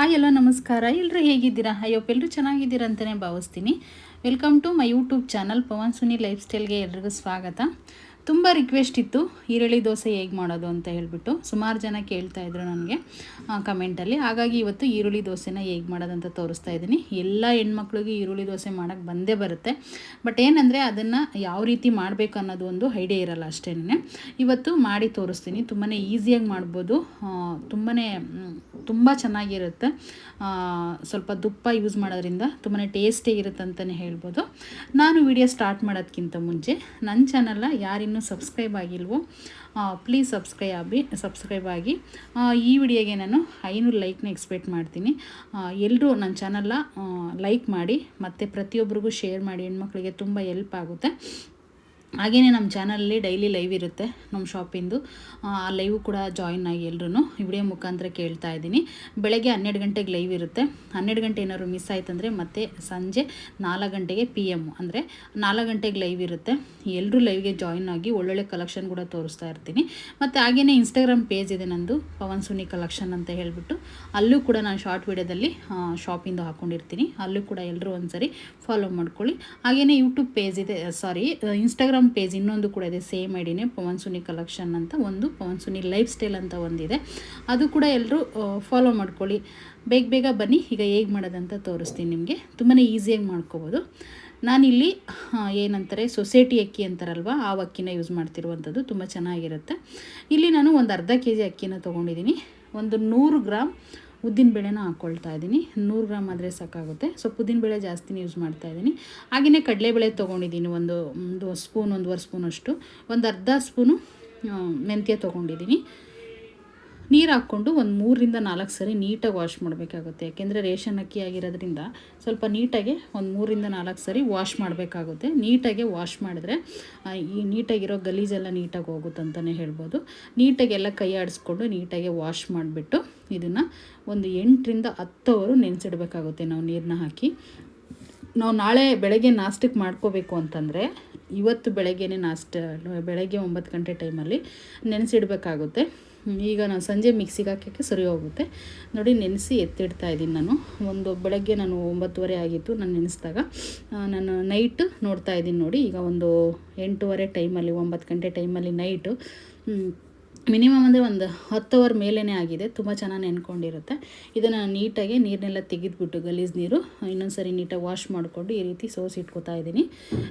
Hi, ಎಲ್ಲ ನಮಸ್ಕಾರ. ಎಲ್ಲರೂ ಹೇಗಿದ್ದೀರಾ? ಅಯ್ಯೋ ಎಲ್ಲರೂ ಚೆನ್ನಾಗಿದ್ದೀರಾ ಅಂತಲೇ ಭಾವಿಸ್ತೀನಿ. Welcome to my YouTube channel Pavan Suni life ಸ್ಟೈಲ್ಗೆ ಎಲ್ರಿಗೂ ಸ್ವಾಗತ. ತುಂಬ ರಿಕ್ವೆಸ್ಟ್ ಇತ್ತು, ಈರುಳ್ಳಿ ದೋಸೆ ಹೇಗೆ ಮಾಡೋದು ಅಂತ ಹೇಳಿಬಿಟ್ಟು. ಸುಮಾರು ಜನ ಕೇಳ್ತಾ ಇದ್ರು ನನಗೆ ಕಮೆಂಟಲ್ಲಿ ಹಾಗಾಗಿ ಇವತ್ತು ಈರುಳ್ಳಿ ದೋಸೆನ ಹೇಗೆ ಮಾಡೋದಂತ ತೋರಿಸ್ತಾ ಇದ್ದೀನಿ. ಎಲ್ಲ ಹೆಣ್ಮಕ್ಳಿಗೆ ಈರುಳ್ಳಿ ದೋಸೆ ಮಾಡೋಕ್ಕೆ ಬಂದೇ ಬರುತ್ತೆ. ಬಟ್ ಏನಂದರೆ ಅದನ್ನು ಯಾವ ರೀತಿ ಮಾಡಬೇಕು ಅನ್ನೋದು ಒಂದು ಐಡಿಯಾ ಇರಲ್ಲ ಅಷ್ಟೇ ಇವತ್ತು ಮಾಡಿ ತೋರಿಸ್ತೀನಿ. ತುಂಬಾ ಈಸಿಯಾಗಿ ಮಾಡ್ಬೋದು. ತುಂಬಾ ತುಂಬ ಚೆನ್ನಾಗಿರುತ್ತೆ. ಸ್ವಲ್ಪ ತುಪ್ಪ ಯೂಸ್ ಮಾಡೋದ್ರಿಂದ ತುಂಬಾ ಟೇಸ್ಟಿ ಇರುತ್ತೆ ಅಂತಲೇ ಹೇಳ್ಬೋದು. ನಾನು ವಿಡಿಯೋ ಸ್ಟಾರ್ಟ್ ಮಾಡೋದಕ್ಕಿಂತ ಮುಂಚೆ ನನ್ನ ಚಾನಲ್ನ ಯಾರಿನ್ನೂ ಸಬ್ಸ್ಕ್ರೈಬ್ ಆಗಿಲ್ವೋ ಪ್ಲೀಸ್ ಸಬ್ಸ್ಕ್ರೈಬ್ ಆಗಿ ಸಬ್ಸ್ಕ್ರೈಬ್ ಆಗಿ. ಈ ವಿಡಿಯೋಗೆ ನಾನು ಐನೂರು ಲೈಕ್ನ ಎಕ್ಸ್ಪೆಕ್ಟ್ ಮಾಡ್ತೀನಿ. ಎಲ್ಲರೂ ನನ್ನ ಚಾನಲ್ನ ಲೈಕ್ ಮಾಡಿ, ಮತ್ತು ಪ್ರತಿಯೊಬ್ಬರಿಗೂ ಶೇರ್ ಮಾಡಿ, ಹೆಣ್ಮಕ್ಳಿಗೆ ತುಂಬ ಹೆಲ್ಪ್ ಆಗುತ್ತೆ. ಹಾಗೆಯೇ ನಮ್ಮ ಚಾನಲಲ್ಲಿ ಡೈಲಿ ಲೈವ್ ಇರುತ್ತೆ ನಮ್ಮ ಶಾಪಿಂದು. ಆ ಲೈವ್ ಕೂಡ ಜಾಯಿನ್ ಆಗಿ ಎಲ್ಲರೂ ವಿಡಿಯೋ ಮುಖಾಂತರ ಕೇಳ್ತಾ ಇದ್ದೀನಿ. ಬೆಳಗ್ಗೆ ಹನ್ನೆರಡು ಗಂಟೆಗೆ ಲೈವ್ ಇರುತ್ತೆ. ಹನ್ನೆರಡು ಗಂಟೆ ಏನಾದ್ರು ಮಿಸ್ ಆಯ್ತಂದರೆ ಮತ್ತೆ ಸಂಜೆ ನಾಲ್ಕು ಗಂಟೆಗೆ ಪಿ ಎಂ ಅಂದರೆ ನಾಲ್ಕು ಗಂಟೆಗೆ ಲೈವ್ ಇರುತ್ತೆ. ಎಲ್ಲರೂ ಲೈವ್ಗೆ ಜಾಯಿನ್ ಆಗಿ ಒಳ್ಳೊಳ್ಳೆ ಕಲೆಕ್ಷನ್ ಕೂಡ ತೋರಿಸ್ತಾ ಇರ್ತೀನಿ. ಮತ್ತು ಹಾಗೆಯೇ ಇನ್ಸ್ಟಾಗ್ರಾಮ್ ಪೇಜ್ ಇದೆ ನಂದು, ಪವನ್ ಸುನಿ ಕಲೆಕ್ಷನ್ ಅಂತ ಹೇಳಿಬಿಟ್ಟು. ಅಲ್ಲೂ ಕೂಡ ನಾನು ಶಾರ್ಟ್ ವೀಡಿಯೋದಲ್ಲಿ ಶಾಪಿಂದು ಹಾಕ್ಕೊಂಡಿರ್ತೀನಿ ಅಲ್ಲೂ ಕೂಡ ಎಲ್ಲರೂ ಒಂದ್ಸರಿ ಫಾಲೋ ಮಾಡ್ಕೊಳ್ಳಿ. ಹಾಗೆಯೇ ಯೂಟ್ಯೂಬ್ ಪೇಜ್ ಇದೆ ಸಾರಿ ಇನ್ಸ್ಟಾಗ್ರಾಮ್ ಪೇಜ್ ಇನ್ನೊಂದು ಕೂಡ ಇದೆ ಸೇಮ್ ಐಡಿನೇ ಪವನ್ ಸುನಿ ಕಲೆಕ್ಷನ್ ಅಂತ ಒಂದು ಪವನ್ ಸುನಿ ಲೈಫ್ ಸ್ಟೈಲ್ ಅಂತ ಒಂದಿದೆ ಅದು ಕೂಡ ಎಲ್ಲರೂ ಫಾಲೋ ಮಾಡ್ಕೊಳ್ಳಿ. ಬೇಗ ಬೇಗ ಬನ್ನಿ, ಈಗ ಹೇಗೆ ಮಾಡೋದಂತ ತೋರಿಸ್ತೀನಿ ನಿಮಗೆ. ತುಂಬಾ ಈಸಿಯಾಗಿ ಮಾಡ್ಕೋಬೋದು. ನಾನಿಲ್ಲಿ ಏನಂತಾರೆ, ಸೊಸೈಟಿ ಅಕ್ಕಿ ಅಂತಾರಲ್ವ, ಆ ಅಕ್ಕಿನ ಯೂಸ್ ಮಾಡ್ತಿರುವಂಥದ್ದು ತುಂಬ ಚೆನ್ನಾಗಿರುತ್ತೆ. ಇಲ್ಲಿ ನಾನು ಒಂದು ಅರ್ಧ ಕೆ ಜಿ ಅಕ್ಕಿನ ತೊಗೊಂಡಿದ್ದೀನಿ. ಒಂದು ನೂರು ಗ್ರಾಮ್ ಉದ್ದಿನಬೇಳೆನ ಹಾಕ್ಕೊಳ್ತಾ ಇದ್ದೀನಿ. ನೂರು ಗ್ರಾಮ್ ಆದರೆ ಸಾಕಾಗುತ್ತೆ. ಸ್ವಲ್ಪ ಉದ್ದಿನಬೇಳೆ ಜಾಸ್ತಿನೇ ಯೂಸ್ ಮಾಡ್ತಾ ಇದ್ದೀನಿ. ಹಾಗೆಯೇ ಕಡಲೆಬೇಳೆ ತೊಗೊಂಡಿದ್ದೀನಿ. ಒಂದು ಒಂದು ಸ್ಪೂನ್, ಒಂದೂವರೆ ಸ್ಪೂನಷ್ಟು. ಒಂದು ಅರ್ಧ ಸ್ಪೂನು ಮೆಂತ್ಯ ತೊಗೊಂಡಿದ್ದೀನಿ. ನೀರು ಹಾಕ್ಕೊಂಡು ಒಂದು ಮೂರರಿಂದ ನಾಲ್ಕು ಸರಿ ನೀಟಾಗಿ ವಾಶ್ ಮಾಡಬೇಕಾಗುತ್ತೆ. ಯಾಕೆಂದರೆ ರೇಷನ್ ಅಕ್ಕಿ ಆಗಿರೋದ್ರಿಂದ ಸ್ವಲ್ಪ ನೀಟಾಗಿ ಒಂದು ಮೂರರಿಂದ ನಾಲ್ಕು ಸರಿ ವಾಶ್ ಮಾಡಬೇಕಾಗುತ್ತೆ. ನೀಟಾಗಿ ವಾಶ್ ಮಾಡಿದ್ರೆ ಈ ನೀಟಾಗಿರೋ ಗಲೀಜೆಲ್ಲ ನೀಟಾಗಿ ಹೋಗುತ್ತೆ ಅಂತಲೇ ಹೇಳ್ಬೋದು. ನೀಟಾಗಿ ಎಲ್ಲ ಕೈ ಆಡಿಸ್ಕೊಂಡು ನೀಟಾಗಿ ವಾಶ್ ಮಾಡಿಬಿಟ್ಟು ಇದನ್ನು ಒಂದು ಎಂಟರಿಂದ ಹತ್ತು ಅವರು ನೆನೆಸಿಡ್ಬೇಕಾಗುತ್ತೆ. ನಾವು ನೀರನ್ನ ಹಾಕಿ. ನಾವು ನಾಳೆ ಬೆಳಗ್ಗೆ ನಾಷ್ಟಕ್ಕೆ ಮಾಡ್ಕೋಬೇಕು ಅಂತಂದರೆ ಇವತ್ತು ಬೆಳಗ್ಗೆನೇ ನಾಷ್ಟ, ಬೆಳಗ್ಗೆ ಒಂಬತ್ತು ಗಂಟೆ ಟೈಮಲ್ಲಿ ನೆನೆಸಿಡಬೇಕಾಗುತ್ತೆ. ಈಗ ನಾನು ಸಂಜೆ ಮಿಕ್ಸಿಗೆ ಹಾಕೋಕ್ಕೆ ಸರಿ ಹೋಗುತ್ತೆ. ನೋಡಿ, ನೆನೆಸಿ ಎತ್ತಿಡ್ತಾ ಇದ್ದೀನಿ ನಾನು. ಒಂದು ಬೆಳಗ್ಗೆ ನಾನು ಒಂಬತ್ತುವರೆ ಆಗಿತ್ತು ನಾನು ನೆನೆಸಿದಾಗ. ನಾನು ನೈಟ್ ನೋಡ್ತಾ ಇದ್ದೀನಿ ನೋಡಿ, ಈಗ ಒಂದು ಎಂಟೂವರೆ ಟೈಮಲ್ಲಿ, ಒಂಬತ್ತು ಗಂಟೆ ಟೈಮಲ್ಲಿ ನೈಟು. ಮಿನಿಮಮ್ ಅಂದರೆ ಒಂದು ಹತ್ತು ಅವರ್ ಮೇಲೇ ಆಗಿದೆ. ತುಂಬ ಚೆನ್ನಾಗಿ ನೆನ್ಕೊಂಡಿರುತ್ತೆ. ಇದನ್ನು ನೀಟಾಗಿ ನೀರನ್ನೆಲ್ಲ ತೆಗೆದುಬಿಟ್ಟು ಗಲೀಜು ನೀರು ಇನ್ನೊಂದು ಸರಿ ನೀಟಾಗಿ ವಾಶ್ ಮಾಡಿಕೊಂಡು ಈ ರೀತಿ ಸೋಸಿ ಇಟ್ಕೊತಾ ಇದ್ದೀನಿ.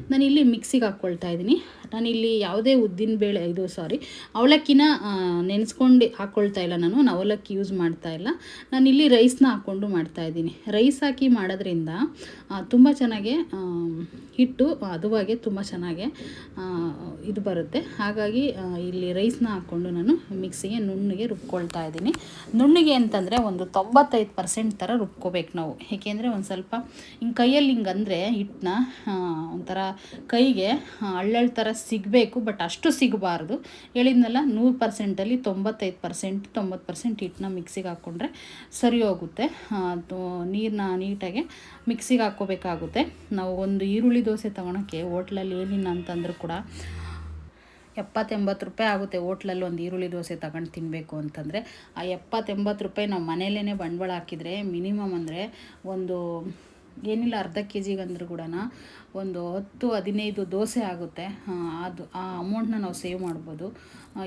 ನಾನು ಇಲ್ಲಿ ಮಿಕ್ಸಿಗೆ ಹಾಕ್ಕೊಳ್ತಾ ಇದ್ದೀನಿ. ನಾನಿಲ್ಲಿ ಯಾವುದೇ ಉದ್ದಿನ ಬೇಳೆ, ಇದು ಸಾರಿ ಅವಲಕ್ಕಿನ ನೆನೆಸ್ಕೊಂಡು ಹಾಕ್ಕೊಳ್ತಾ ಇಲ್ಲ ನಾನು. ನಾನು ಅವಲಕ್ಕಿ ಯೂಸ್ ಮಾಡ್ತಾ ಇಲ್ಲ. ನಾನು ಇಲ್ಲಿ ರೈಸ್ನ ಹಾಕ್ಕೊಂಡು ಮಾಡ್ತಾ ಇದ್ದೀನಿ. ರೈಸ್ ಹಾಕಿ ಮಾಡೋದ್ರಿಂದ ತುಂಬ ಚೆನ್ನಾಗಿ ಹಿಟ್ಟು ಅದುವಾಗೆ ತುಂಬ ಚೆನ್ನಾಗೆ ಇದು ಬರುತ್ತೆ. ಹಾಗಾಗಿ ಇಲ್ಲಿ ರೈಸ್ನ ಹಾಕ್ಕೊಂಡು ನಾನು ಮಿಕ್ಸಿಗೆ ನುಣ್ಣಗೆ ರುಬ್ಕೊಳ್ತಾ ಇದ್ದೀನಿ. ನುಣ್ಣಗೆ ಅಂತಂದರೆ ಒಂದು ತೊಂಬತ್ತೈದು ಪರ್ಸೆಂಟ್ ಥರ ರುಬ್ಕೋಬೇಕು ನಾವು. ಏಕೆಂದರೆ ಒಂದು ಸ್ವಲ್ಪ ಹಿಂಗೆ ಕೈಯಲ್ಲಿ ಹಿಂಗೆ ಅಂದರೆ ಹಿಟ್ಟನ್ನ ಒಂಥರ ಕೈಗೆ ಹಳ್ಳಳ್ಳ ಥರ ಸಿಗಬೇಕು, ಬಟ್ ಅಷ್ಟು ಸಿಗಬಾರ್ದು. ಹೇಳಿದ್ನಲ್ಲ ನೂರು ಪರ್ಸೆಂಟಲ್ಲಿ ತೊಂಬತ್ತೈದು ಪರ್ಸೆಂಟ್, ತೊಂಬತ್ತು ಪರ್ಸೆಂಟ್ ಹಿಟ್ಟನ್ನ ಮಿಕ್ಸಿಗೆ ಹಾಕ್ಕೊಂಡ್ರೆ ಸರಿ ಹೋಗುತ್ತೆ. ನೀರನ್ನ ನೀಟಾಗಿ ಮಿಕ್ಸಿಗೆ ಹಾಕ್ಕೋಬೇಕಾಗುತ್ತೆ. ನಾವು ಒಂದು ಈರುಳ್ಳಿ ದೋಸೆ ತೊಗೊಳಕ್ಕೆ ಹೋಟ್ಲಲ್ಲಿ ಏನಿಲ್ಲ ಅಂತಂದರೂ ಕೂಡ ಎಪ್ಪತ್ತೆಂಬತ್ತು ರೂಪಾಯಿ ಆಗುತ್ತೆ ಹೋಟ್ಲಲ್ಲಿ ಒಂದು ಈರುಳ್ಳಿ ದೋಸೆ ತಗೊಂಡು ತಿನ್ನಬೇಕು ಅಂತಂದರೆ, ಆ ಎಪ್ಪತ್ತೆಂಬತ್ತು ರೂಪಾಯಿ ನಾವು ಮನೆಯಲ್ಲೇ ಬಂಡವಾಳ ಹಾಕಿದರೆ ಮಿನಿಮಮ್ ಅಂದರೆ ಒಂದು ಏನಿಲ್ಲ ಅರ್ಧ ಕೆ ಜಿಗಂದ್ರೂ ಕೂಡ ಒಂದು ಹತ್ತು ಹದಿನೈದು ದೋಸೆ ಆಗುತ್ತೆ. ಅದು, ಆ ಅಮೌಂಟ್ನ ನಾವು ಸೇವ್ ಮಾಡ್ಬೋದು.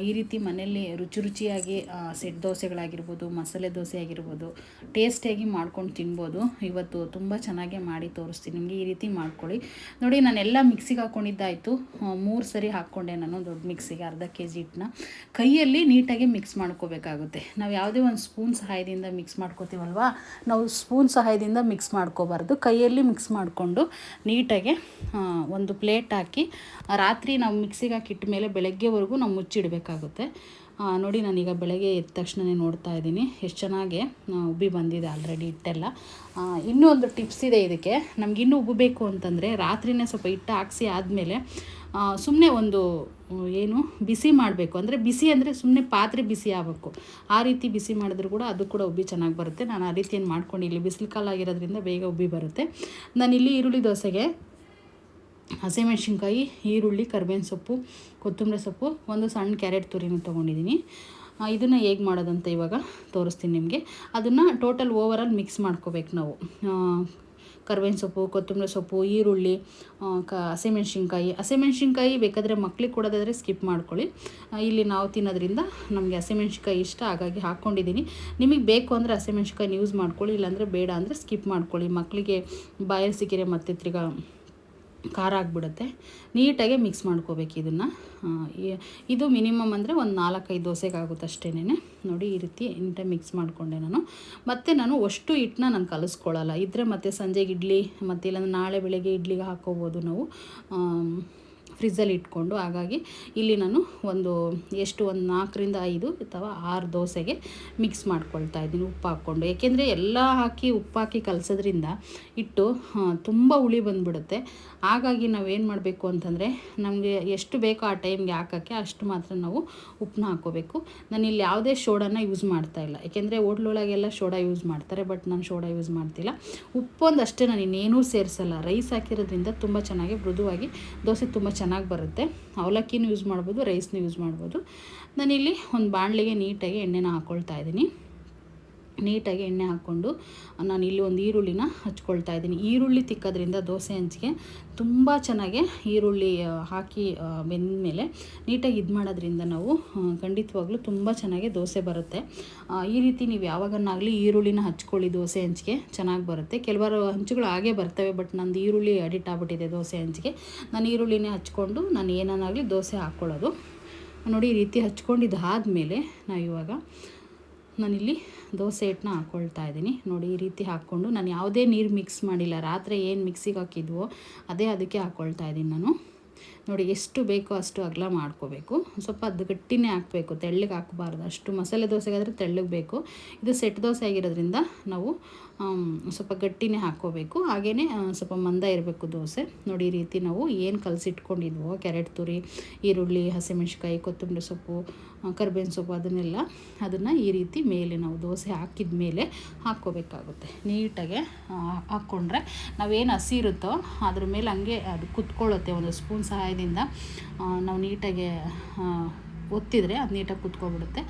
ಈ ರೀತಿ ಮನೆಯಲ್ಲಿ ರುಚಿ ರುಚಿಯಾಗಿ ಸೆಟ್ ದೋಸೆಗಳಾಗಿರ್ಬೋದು, ಮಸಾಲೆ ದೋಸೆ ಆಗಿರ್ಬೋದು ಟೇಸ್ಟಿಯಾಗಿ ಮಾಡ್ಕೊಂಡು ತಿನ್ಬೋದು. ಇವತ್ತು ತುಂಬ ಚೆನ್ನಾಗಿ ಮಾಡಿ ತೋರಿಸ್ತೀನಿ. ನಿಮಗೆ ಈ ರೀತಿ ಮಾಡ್ಕೊಳ್ಳಿ. ನೋಡಿ, ನಾನೆಲ್ಲ ಮಿಕ್ಸಿಗೆ ಹಾಕ್ಕೊಂಡಿದ್ದಾಯಿತು ಮೂರು ಸರಿ ಹಾಕ್ಕೊಂಡೆ ನಾನು ದೊಡ್ಡ ಮಿಕ್ಸಿಗೆ, ಅರ್ಧ ಕೆ ಜಿ ಹಿಟ್ಟನ್ನ. ಕೈಯಲ್ಲಿ ನೀಟಾಗಿ ಮಿಕ್ಸ್ ಮಾಡ್ಕೋಬೇಕಾಗುತ್ತೆ. ನಾವು ಯಾವುದೇ ಒಂದು ಸ್ಪೂನ್ ಸಹಾಯದಿಂದ ಮಿಕ್ಸ್ ಮಾಡ್ಕೋತೀವಲ್ವಾ? ನಾವು ಸ್ಪೂನ್ ಸಹಾಯದಿಂದ ಮಿಕ್ಸ್ ಮಾಡ್ಕೋಬಾರ್ದು. ಕೈಯಲ್ಲಿ ಮಿಕ್ಸ್ ಮಾಡಿಕೊಂಡು ನೀಟಾಗಿ ಒಂದು ಪ್ಲೇಟ್ ಹಾಕಿ ರಾತ್ರಿ ನಾವು ಮಿಕ್ಸಿಗೆ ಹಾಕಿಟ್ಟ ಮೇಲೆ ಬೆಳಗ್ಗೆವರೆಗೂ ನಾವು ಮುಚ್ಚಿಡಬೇಕಾಗುತ್ತೆ. ನೋಡಿ ನಾನೀಗ ಬೆಳಗ್ಗೆ ಎದ್ದ ತಕ್ಷಣವೇ ನೋಡ್ತಾ ಇದ್ದೀನಿ. ಎಷ್ಟು ಚೆನ್ನಾಗಿ ಉಬ್ಬಿ ಬಂದಿದೆ ಆಲ್ರೆಡಿ ಹಿಟ್ಟೆಲ್ಲ. ಇನ್ನೂ ಒಂದು ಟಿಪ್ಸ್ ಇದೆ ಇದಕ್ಕೆ. ನಮಗಿನ್ನೂ ಉಬ್ಬಬೇಕು ಅಂತಂದರೆ ರಾತ್ರಿನೇ ಸ್ವಲ್ಪ ಹಿಟ್ಟು ಹಾಕ್ಸಿ ಆದಮೇಲೆ ಸುಮ್ಮನೆ ಒಂದು ಏನು, ಬಿಸಿ ಮಾಡಬೇಕು. ಅಂದರೆ ಬಿಸಿ ಅಂದರೆ ಸುಮ್ಮನೆ ಪಾತ್ರೆ ಬಿಸಿ ಆಗಬೇಕು. ಆ ರೀತಿ ಬಿಸಿ ಮಾಡಿದ್ರು ಕೂಡ ಅದು ಕೂಡ ಉಬ್ಬಿ ಚೆನ್ನಾಗಿ ಬರುತ್ತೆ. ನಾನು ಆ ರೀತಿ ಏನು ಮಾಡ್ಕೊಂಡು, ಇಲ್ಲಿ ಬಿಸಿಲು ಕಾಲ ಆಗಿರೋದ್ರಿಂದ ಬೇಗ ಉಬ್ಬಿ ಬರುತ್ತೆ. ನಾನಿಲ್ಲಿ ಈರುಳ್ಳಿ ದೋಸೆಗೆ ಹಸಿಮೆಣ್ಸಿನ್ಕಾಯಿ ಈರುಳ್ಳಿ, ಕರ್ಬೇವಿನ ಸೊಪ್ಪು, ಕೊತ್ತಂಬರಿ ಸೊಪ್ಪು, ಒಂದು ಸಣ್ಣ ಕ್ಯಾರೆಟ್ ತುರಿನ ತೊಗೊಂಡಿದ್ದೀನಿ. ಇದನ್ನು ಹೇಗೆ ಮಾಡೋದಂತ ಇವಾಗ ತೋರಿಸ್ತೀನಿ ನಿಮಗೆ. ಅದನ್ನು ಟೋಟಲ್ ಓವರಾಲ್ ಮಿಕ್ಸ್ ಮಾಡ್ಕೋಬೇಕು ನಾವು. ಕರ್ಬೇವಿನ ಸೊಪ್ಪು, ಕೊತ್ತಂಬರಿ ಸೊಪ್ಪು, ಈರುಳ್ಳಿ ಕ, ಹಸಿಮೆಣ್ಸಿನ್ಕಾಯಿ. ಹಸಿಮೆಣ್ಸಿನ್ಕಾಯಿ ಬೇಕಾದರೆ ಮಕ್ಳಿಗೆ ಕೊಡೋದಾದರೆ ಸ್ಕಿಪ್ ಮಾಡ್ಕೊಳ್ಳಿ. ಇಲ್ಲಿ ನಾವು ತಿನ್ನೋದ್ರಿಂದ ನಮಗೆ ಹಸಿಮೆಣ್ಸಿನ್ಕಾಯಿ ಇಷ್ಟ, ಹಾಗಾಗಿ ಹಾಕ್ಕೊಂಡಿದ್ದೀನಿ. ನಿಮಗೆ ಬೇಕು ಅಂದರೆ ಹಸಿಮೆಣ್ಸಿನ್ಕಾಯಿ ಯೂಸ್ ಮಾಡ್ಕೊಳ್ಳಿ, ಇಲ್ಲಾಂದರೆ ಬೇಡ ಅಂದರೆ ಸ್ಕಿಪ್ ಮಾಡ್ಕೊಳ್ಳಿ. ಮಕ್ಕಳಿಗೆ ಬಾಯಲ್ಲಿ ಸಿಕ್ಕಿರೆ ಮತ್ತೆ ತಿರ್ಗಾ ಖಾರ ಆಗಿಬಿಡುತ್ತೆ. ನೀಟಾಗಿ ಮಿಕ್ಸ್ ಮಾಡ್ಕೋಬೇಕು ಇದನ್ನು. ಇದು ಮಿನಿಮಮ್ ಅಂದರೆ ಒಂದು ನಾಲ್ಕೈದು ದೋಸೆಗೆ ಆಗುತ್ತೆ ಅಷ್ಟೇನೆ ನೋಡಿ ಈ ರೀತಿ ನೀಟಾಗಿ ಮಿಕ್ಸ್ ಮಾಡಿಕೊಂಡೆ ನಾನು. ಮತ್ತು ನಾನು ಅಷ್ಟು ಹಿಟ್ಟನ್ನ ನಾನು ಕಲಿಸ್ಕೊಳ್ಳಲ್ಲ ಇದ್ದರೆ ಮತ್ತೆ ಸಂಜೆಗೆ ಇಡ್ಲಿ, ಮತ್ತು ಇಲ್ಲಾಂದ್ರೆ ನಾಳೆ ಬೆಳಗ್ಗೆ ಇಡ್ಲಿಗೆ ಹಾಕ್ಕೋಬೋದು ನಾವು. ಫ್ರಿಜ್ಜಲ್ಲಿ ಇಟ್ಕೊಂಡು, ಹಾಗಾಗಿ ಇಲ್ಲಿ ನಾನು ಒಂದು ಎಷ್ಟು, ಒಂದು ನಾಲ್ಕರಿಂದ ಐದು ಅಥವಾ ಆರು ದೋಸೆಗೆ ಮಿಕ್ಸ್ ಮಾಡ್ಕೊಳ್ತಾ ಇದ್ದೀನಿ, ಉಪ್ಪು ಹಾಕ್ಕೊಂಡು. ಏಕೆಂದರೆ ಎಲ್ಲ ಹಾಕಿ, ಉಪ್ಪು ಹಾಕಿ ಕಲಸೋದ್ರಿಂದ ಇಟ್ಟು ತುಂಬ ಹುಳಿ ಬಂದುಬಿಡುತ್ತೆ. ಹಾಗಾಗಿ ನಾವೇನು ಮಾಡಬೇಕು ಅಂತಂದರೆ, ನಮಗೆ ಎಷ್ಟು ಬೇಕೋ ಆ ಟೈಮ್ಗೆ ಹಾಕೋಕ್ಕೆ ಅಷ್ಟು ಮಾತ್ರ ನಾವು ಉಪ್ಪನ್ನ ಹಾಕ್ಕೋಬೇಕು. ನಾನು ಇಲ್ಲಿ ಯಾವುದೇ ಶೋಡಾನ ಯೂಸ್ ಮಾಡ್ತಾ ಇಲ್ಲ. ಏಕೆಂದರೆ ಹೋಟ್ಲೊಳಗೆಲ್ಲ ಶೋಡ ಯೂಸ್ ಮಾಡ್ತಾರೆ ಬಟ್ ನಾನು ಸೋಡಾ ಯೂಸ್ ಮಾಡ್ತಿಲ್ಲ. ಉಪ್ಪೊಂದು ಅಷ್ಟೇ ನಾನು ಇನ್ನೇನೂ ಸೇರಿಸಲ್ಲ. ರೈಸ್ ಹಾಕಿರೋದ್ರಿಂದ ತುಂಬ ಚೆನ್ನಾಗಿ ಮೃದುವಾಗಿ, ದೋಸೆ ತುಂಬ ಚೆನ್ನಾಗಿ ಬರುತ್ತೆ. ಅವಲಕ್ಕಿನೂ ಯೂಸ್ ಮಾಡ್ಬೋದು ರೈಸ್ನೂ ಯೂಸ್ ಮಾಡ್ಬೋದು. ನಾನಿಲ್ಲಿ ಒಂದು ಬಾಣಲಿಗೆ ನೀಟಾಗಿ ಎಣ್ಣೆನ ಹಾಕ್ಕೊಳ್ತಾ ಇದ್ದೀನಿ. ನೀಟಾಗಿ ಎಣ್ಣೆ ಹಾಕ್ಕೊಂಡು ನಾನು ಇಲ್ಲಿ ಒಂದು ಈರುಳ್ಳಿನ ಹಚ್ಕೊಳ್ತಾ ಇದ್ದೀನಿ. ಈರುಳ್ಳಿ ತಿಕ್ಕೋದ್ರಿಂದ ದೋಸೆ ಹಂಚಿಗೆ ತುಂಬ ಚೆನ್ನಾಗಿ ಈರುಳ್ಳಿ ಹಾಕಿ ಹಾಕಿ ಬೆಂದಮೇಲೆ ನೀಟಾಗಿ ಇದು ಮಾಡೋದ್ರಿಂದ ನಾವು ಖಂಡಿತವಾಗ್ಲೂ ತುಂಬ ಚೆನ್ನಾಗಿ ದೋಸೆ ಬರುತ್ತೆ. ಈ ರೀತಿ ನೀವು ಯಾವಾಗನ್ನಾಗಲಿ ಈರುಳ್ಳಿನ ಹಚ್ಕೊಳ್ಳಿ ದೋಸೆ ಹಂಚಿಗೆ ಚೆನ್ನಾಗಿ ಬರುತ್ತೆ. ಕೆಲವರು ಹಂಚುಗಳು ಹಾಗೆ ಬರ್ತವೆ, ಬಟ್ ನಂದು ಈರುಳ್ಳಿ ಅಡಿಟ್ ಆಗಿಬಿಟ್ಟಿದೆ ದೋಸೆ ಹಂಚಿಗೆ ನಾನು ಈರುಳ್ಳಿನೇ ಹಚ್ಕೊಂಡು ನಾನು ಏನನ್ನಾಗಲಿ ದೋಸೆ ಹಾಕ್ಕೊಳ್ಳೋದು. ನೋಡಿ, ಈ ರೀತಿ ಹಚ್ಕೊಂಡಿದ್ದಾದಮೇಲೆ ನಾವು ಇವಾಗ ನಾನಿಲ್ಲಿ ದೋಸೆ ಹಿಟ್ಟನ್ನ ಹಾಕ್ಕೊಳ್ತಾ ಇದ್ದೀನಿ. ನೋಡಿ, ಈ ರೀತಿ ಹಾಕ್ಕೊಂಡು ನಾನು ಯಾವುದೇ ನೀರು ಮಿಕ್ಸ್ ಮಾಡಿಲ್ಲ. ರಾತ್ರಿ ಏನು ಮಿಕ್ಸಿಗೆ ಹಾಕಿದ್ವೋ, ಅದೇ ಅದಕ್ಕೆ ಹಾಕ್ಕೊಳ್ತಾ ಇದ್ದೀನಿ ನಾನು. ನೋಡಿ, ಎಷ್ಟು ಬೇಕೋ ಅಷ್ಟು ಅಗಲ ಮಾಡ್ಕೋಬೇಕು. ಸ್ವಲ್ಪ ಅದು ಗಟ್ಟಿನೇ ಹಾಕಬೇಕು. ತೆಳ್ಳಗೆ ಹಾಕಬಾರ್ದು. ಅಷ್ಟು ಮಸಾಲೆ ದೋಸೆಗಾದರೆ ತೆಳ್ಳಗೆ ಬೇಕು. ಇದು ಸೆಟ್ ದೋಸೆ ಆಗಿರೋದ್ರಿಂದ ನಾವು ಸ್ವಲ್ಪ ಗಟ್ಟಿನೇ ಹಾಕ್ಕೋಬೇಕು. ಹಾಗೆಯೇ ಸ್ವಲ್ಪ ಮಂದ ಇರಬೇಕು ದೋಸೆ. ನೋಡಿ, ಈ ರೀತಿ ನಾವು ಏನು ಕಲಸಿಟ್ಕೊಂಡಿದ್ವೋ, ಕ್ಯಾರೆಟ್ ತುರಿ, ಈರುಳ್ಳಿ ಹಸಿಮೆಣ್ಸಿಕಾಯಿ ಕೊತ್ತಂಬರಿ ಸೊಪ್ಪು ಕರ್ಬೇವಿನ ಸೊಪ್ಪು, ಅದನ್ನೆಲ್ಲ ಅದನ್ನು ಈ ರೀತಿ ಮೇಲೆ ನಾವು ದೋಸೆ ಹಾಕಿದ ಮೇಲೆ ಹಾಕ್ಕೋಬೇಕಾಗುತ್ತೆ. ನೀಟಾಗೆ ಹಾಕ್ಕೊಂಡ್ರೆ ನಾವೇನು ಹಸಿ ಇರುತ್ತೋ ಅದ್ರ ಮೇಲೆ ಹಂಗೆ ಅದು ಕುತ್ಕೊಳ್ಳುತ್ತೆ. ಒಂದು ಸ್ಪೂನ್ ಸಹಾಯದಿಂದ ನಾವು ನೀಟಾಗೆ ಒತ್ತಿದರೆ ಅದು ನೀಟಾಗಿ ಕುತ್ಕೊಬಿಡುತ್ತೆ.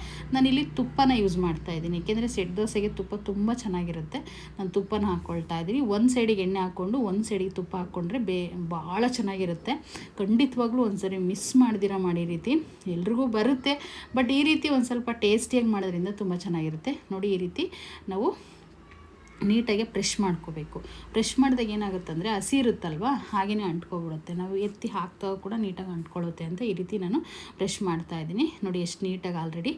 ಇಲ್ಲಿ ತುಪ್ಪನ ಯೂಸ್ ಮಾಡ್ತಾ ಇದ್ದೀನಿ. ಏಕೆಂದರೆ ಸೆಟ್ ದೋಸೆಗೆ ತುಪ್ಪ ತುಂಬ ಚೆನ್ನಾಗಿರುತ್ತೆ. ನಾನು ತುಪ್ಪನ ಹಾಕ್ಕೊಳ್ತಾ ಇದ್ದೀನಿ. ಒಂದು ಸೈಡಿಗೆ ಎಣ್ಣೆ ಹಾಕ್ಕೊಂಡು, ಒಂದು ಸೈಡಿಗೆ ತುಪ್ಪ ಹಾಕ್ಕೊಂಡ್ರೆ ಬೇ ಭಾಳ ಚೆನ್ನಾಗಿರುತ್ತೆ. ಖಂಡಿತವಾಗ್ಲೂ ಒಂದ್ಸರಿ ಮಿಸ್ ಮಾಡ್ದಿರ ಮಾಡಿ ರೀತಿ ಎಲ್ರಿಗೂ ಬರುತ್ತೆ. ಬಟ್ ಈ ರೀತಿ ಒಂದು ಸ್ವಲ್ಪ ಟೇಸ್ಟಿಯಾಗಿ ಮಾಡೋದ್ರಿಂದ ತುಂಬ ಚೆನ್ನಾಗಿರುತ್ತೆ. ನೋಡಿ ಈ ರೀತಿ ನಾವು ನೀಟಾಗಿ ಪ್ರೆಶ್ ಮಾಡ್ಕೋಬೇಕು. ಪ್ರೆಶ್ ಮಾಡಿದಾಗ ಏನಾಗುತ್ತೆ ಅಂದರೆ ಹಸಿ ಇರುತ್ತಲ್ವ? ಹಾಗೆಯೇ ಅಂಟ್ಕೊಬಿಡುತ್ತೆ. ನಾವು ಎತ್ತಿ ಹಾಕ್ದಾಗ ಕೂಡ ನೀಟಾಗಿ ಅಂಟ್ಕೊಳ್ಳುತ್ತೆ ಅಂತ ಈ ರೀತಿ ನಾನು ಪ್ರೆಶ್ ಮಾಡ್ತಾ ಇದ್ದೀನಿ. ನೋಡಿ, ಎಷ್ಟು ನೀಟಾಗಿ ಆಲ್ರೆಡಿ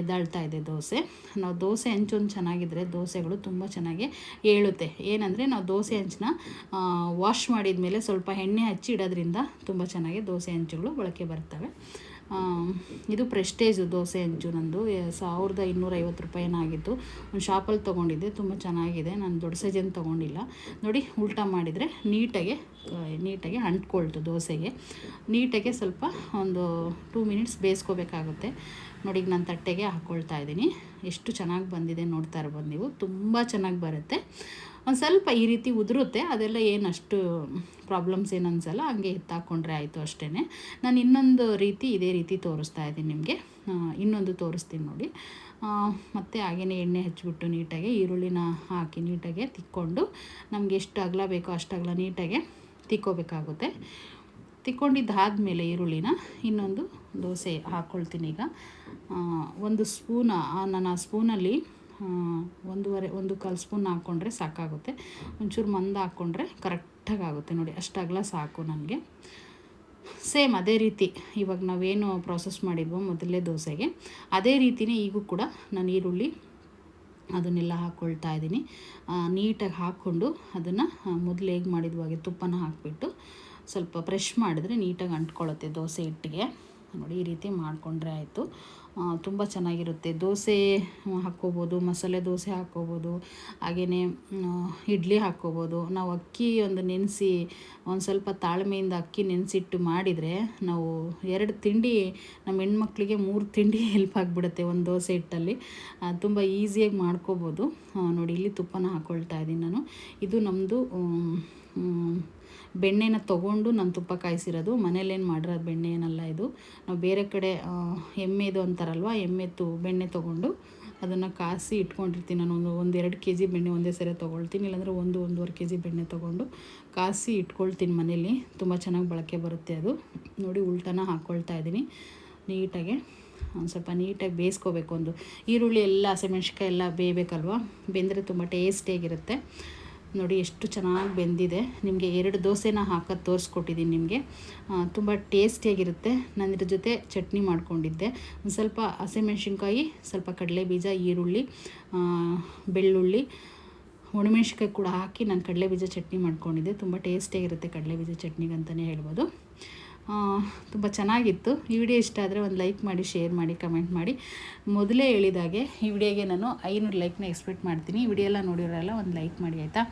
ಎದ್ದಾಳ್ತಾ ಇದೆ ದೋಸೆ. ನಾವು ದೋಸೆ ಹಂಚೊಂದು ಚೆನ್ನಾಗಿದ್ದರೆ ದೋಸೆಗಳು ತುಂಬ ಚೆನ್ನಾಗಿ ಏಳುತ್ತೆ. ಏನಂದರೆ ನಾವು ದೋಸೆ ಹಂಚನ್ನ ವಾಶ್ ಮಾಡಿದ ಮೇಲೆ ಸ್ವಲ್ಪ ಎಣ್ಣೆ ಹಚ್ಚಿ ಇಡೋದ್ರಿಂದ ತುಂಬ ಚೆನ್ನಾಗಿ ದೋಸೆ ಹಂಚುಗಳು ಬಳಕೆ ಬರ್ತವೆ. ಇದು ಪ್ರೆಸ್ಟೇಜು ದೋಸೆ ಅಂಚು ನಂದು. ಸಾವಿರದ ಇನ್ನೂರೈವತ್ತು ರೂಪಾಯಿನಾಗಿತ್ತು. ಒಂದು ಶಾಪಲ್ಲಿ ತೊಗೊಂಡಿದ್ದೆ. ತುಂಬ ಚೆನ್ನಾಗಿದೆ. ನಾನು ದೊಡ್ಡ ಸೈಜನ್ನು ತೊಗೊಂಡಿಲ್ಲ. ನೋಡಿ, ಉಲ್ಟಾ ಮಾಡಿದರೆ ನೀಟಾಗೆ ನೀಟಾಗಿ ಅಂಟ್ಕೊಳ್ತು ದೋಸೆಗೆ. ನೀಟಾಗೆ ಸ್ವಲ್ಪ ಒಂದು ಟೂ ಮಿನಿಟ್ಸ್ ಬೇಯಿಸ್ಕೋಬೇಕಾಗುತ್ತೆ. ನೋಡಿ, ಈಗ ನಾನು ತಟ್ಟೆಗೆ ಹಾಕ್ಕೊಳ್ತಾ ಇದ್ದೀನಿ. ಎಷ್ಟು ಚೆನ್ನಾಗಿ ಬಂದಿದೆ ನೋಡ್ತಾ ಇರ್ಬೋದು ನೀವು. ತುಂಬ ಚೆನ್ನಾಗಿ ಬರುತ್ತೆ. ಒಂದು ಸ್ವಲ್ಪ ಈ ರೀತಿ ಉದುರುತ್ತೆ, ಅದೆಲ್ಲ ಏನು ಅಷ್ಟು ಪ್ರಾಬ್ಲಮ್ಸ್ ಏನು ಅನ್ಸಲ್ಲ ಹಂಗೆ ಎತ್ತಾಕೊಂಡ್ರೆ ಆಯಿತು ಅಷ್ಟೇ ನಾನು ಇನ್ನೊಂದು ರೀತಿ ಇದೇ ರೀತಿ ತೋರಿಸ್ತಾ ಇದ್ದೀನಿ ನಿಮಗೆ. ಇನ್ನೊಂದು ತೋರಿಸ್ತೀನಿ ನೋಡಿ. ಮತ್ತು ಹಾಗೆಯೇ ಎಣ್ಣೆ ಹಚ್ಚಿಬಿಟ್ಟು ನೀಟಾಗಿ, ಈರುಳ್ಳಿನ ಹಾಕಿ ನೀಟಾಗಿ ತಿಕ್ಕೊಂಡು, ನಮಗೆ ಎಷ್ಟು ಅಗಲ ಬೇಕೋ ಅಷ್ಟು ಅಗಲ ನೀಟಾಗೆ ತಿಕ್ಕೋಬೇಕಾಗುತ್ತೆ. ತಿಕ್ಕೊಂಡಿದ್ದಾದಮೇಲೆ ಈರುಳ್ಳಿನ ಇನ್ನೊಂದು ದೋಸೆ ಹಾಕ್ಕೊಳ್ತೀನಿ ಈಗ. ಒಂದು ಸ್ಪೂನ ನಾನು ಆ ಸ್ಪೂನಲ್ಲಿ ಒಂದೂವರೆ, ಒಂದು ಕಾಲು ಸ್ಪೂನ್ ಹಾಕ್ಕೊಂಡ್ರೆ ಸಾಕಾಗುತ್ತೆ. ಒಂಚೂರು ಮಂದ ಹಾಕ್ಕೊಂಡ್ರೆ ಕರೆಕ್ಟಾಗಿ ಆಗುತ್ತೆ ನೋಡಿ ಅಷ್ಟಾಗಲ ಸಾಕು ನನಗೆ. ಸೇಮ್ ಅದೇ ರೀತಿ, ಇವಾಗ ನಾವೇನು ಪ್ರಾಸೆಸ್ ಮಾಡಿದ್ವೋ ಮೊದಲೇ ದೋಸೆಗೆ, ಅದೇ ರೀತಿಯೇ ಈಗೂ ಕೂಡ ನಾನು ಈರುಳ್ಳಿ ಅದನ್ನೆಲ್ಲ ಹಾಕ್ಕೊಳ್ತಾ ಇದ್ದೀನಿ. ನೀಟಾಗಿ ಹಾಕ್ಕೊಂಡು ಅದನ್ನು ಮೊದಲು ಹೇಗೆ ಮಾಡಿದ್ವು ಹಾಗೆ ತುಪ್ಪನ ಹಾಕಿಬಿಟ್ಟು ಸ್ವಲ್ಪ ಫ್ರೆಶ್ ಮಾಡಿದ್ರೆ ನೀಟಾಗಿ ಅಂಟ್ಕೊಳ್ಳುತ್ತೆ ದೋಸೆ ಹಿಟ್ಟಿಗೆ. ನೋಡಿ, ಈ ರೀತಿ ಮಾಡಿಕೊಂಡ್ರೆ ಆಯಿತು. ತುಂಬ ಚೆನ್ನಾಗಿರುತ್ತೆ. ದೋಸೆ ಹಾಕ್ಕೋಬೋದು, ಮಸಾಲೆ ದೋಸೆ ಹಾಕ್ಕೋಬೋದು ಹಾಗೆಯೇ ಇಡ್ಲಿ ಹಾಕ್ಕೋಬೋದು. ನಾವು ಅಕ್ಕಿ ಒಂದು ನೆನೆಸಿ, ಒಂದು ಸ್ವಲ್ಪ ತಾಳ್ಮೆಯಿಂದ ಅಕ್ಕಿ ನೆನೆಸಿಟ್ಟು ಮಾಡಿದರೆ ನಾವು ಎರಡು ತಿಂಡಿ, ನಮ್ಮ ಹೆಣ್ಮಕ್ಳಿಗೆ ಮೂರು ತಿಂಡಿ ಹೆಲ್ಪ್ ಆಗಿಬಿಡುತ್ತೆ ಒಂದು ದೋಸೆ ಹಿಟ್ಟಲ್ಲಿ. ತುಂಬ ಈಸಿಯಾಗಿ ಮಾಡ್ಕೋಬೋದು. ನೋಡಿ, ಇಲ್ಲಿ ತುಪ್ಪನ ಹಾಕ್ಕೊಳ್ತಾ ಇದ್ದೀನಿ ನಾನು. ಇದು ನಮ್ಮದು ಬೆಣ್ಣೆನ ತೊಗೊಂಡು ನಾನು ತುಪ್ಪ ಕಾಯಿಸಿರೋದು. ಮನೇಲೇನು ಮಾಡಿರೋದು ಬೆಣ್ಣೆ ಏನಲ್ಲ ಇದು. ನಾವು ಬೇರೆ ಕಡೆ ಎಮ್ಮೆದು ಅಂತಾರಲ್ವ ಎಮ್ಮೆತ್ತು ಬೆಣ್ಣೆ ತೊಗೊಂಡು ಅದನ್ನು ಕಾಸಿ ಇಟ್ಕೊಂಡಿರ್ತೀನಿ. ನಾನು ಒಂದು ಒಂದೆರಡು ಕೆ ಜಿ ಬೆಣ್ಣೆ ಒಂದೇ ಸರಿ ತೊಗೊಳ್ತೀನಿ. ಇಲ್ಲಾಂದರೆ ಒಂದು, ಒಂದೂವರೆ ಕೆ ಜಿ ಬೆಣ್ಣೆ ತೊಗೊಂಡು ಕಾಸಿ ಇಟ್ಕೊಳ್ತೀನಿ ಮನೇಲಿ. ತುಂಬ ಚೆನ್ನಾಗಿ ಬಳಕೆ ಬರುತ್ತೆ ಅದು. ನೋಡಿ ಉಲ್ಟಾನ ಹಾಕ್ಕೊಳ್ತಾ ಇದ್ದೀನಿ ನೀಟಾಗೆ. ಒಂದು ಸ್ವಲ್ಪ ನೀಟಾಗಿ ಬೇಯಿಸ್ಕೋಬೇಕು ಒಂದು. ಈರುಳ್ಳಿ ಎಲ್ಲ ಹಸಿಮೆಣ್ಸಿಕಾಯಿ ಎಲ್ಲ ಬೇಯಬೇಕಲ್ವ? ಬೆಂದರೆ ತುಂಬ ಟೇಸ್ಟಿಯಾಗಿರುತ್ತೆ. ನೋಡಿ ಎಷ್ಟು ಚೆನ್ನಾಗಿ ಬೆಂದಿದೆ. ನಿಮಗೆ ಎರಡು ದೋಸೆನ ಹಾಕೋದು ತೋರಿಸ್ಕೊಟ್ಟಿದ್ದೀನಿ ನಿಮಗೆ. ತುಂಬ ಟೇಸ್ಟಿಯಾಗಿರುತ್ತೆ. ನಾನು ಇದ್ರ ಜೊತೆ ಚಟ್ನಿ ಮಾಡ್ಕೊಂಡಿದ್ದೆ. ಒಂದು ಸ್ವಲ್ಪ ಹಸಿಮೆಣ್ಸಿನ್ಕಾಯಿ ಸ್ವಲ್ಪ ಕಡಲೆ ಬೀಜ, ಈರುಳ್ಳಿ ಬೆಳ್ಳುಳ್ಳಿ ಒಣಮೆಣ್ಸಿಕಾಯಿ ಕೂಡ ಹಾಕಿ ನಾನು ಕಡಲೆ ಬೀಜ ಚಟ್ನಿ ಮಾಡ್ಕೊಂಡಿದ್ದೆ. ತುಂಬ ಟೇಸ್ಟಿಯಾಗಿರುತ್ತೆ ಕಡಲೆ ಬೀಜ ಚಟ್ನಿಗಂತಲೇ ಹೇಳ್ಬೋದು. ತುಂಬ ಚೆನ್ನಾಗಿತ್ತು. ಈ ವಿಡಿಯೋ ಇಷ್ಟ ಆದರೆ ಒಂದು ಲೈಕ್ ಮಾಡಿ, ಶೇರ್ ಮಾಡಿ, ಕಮೆಂಟ್ ಮಾಡಿ. ಮೊದಲೇ ಹೇಳಿದಾಗೆ ಈ ವಿಡಿಯೋಗೆ ನಾನು ಐನೂರು ಲೈಕ್ನ ಎಕ್ಸ್ಪೆಕ್ಟ್ ಮಾಡ್ತೀನಿ. ವಿಡಿಯೋ ಎಲ್ಲ ನೋಡಿರೋಲ್ಲ ಒಂದು ಲೈಕ್ ಮಾಡಿ, ಆಯಿತಾ?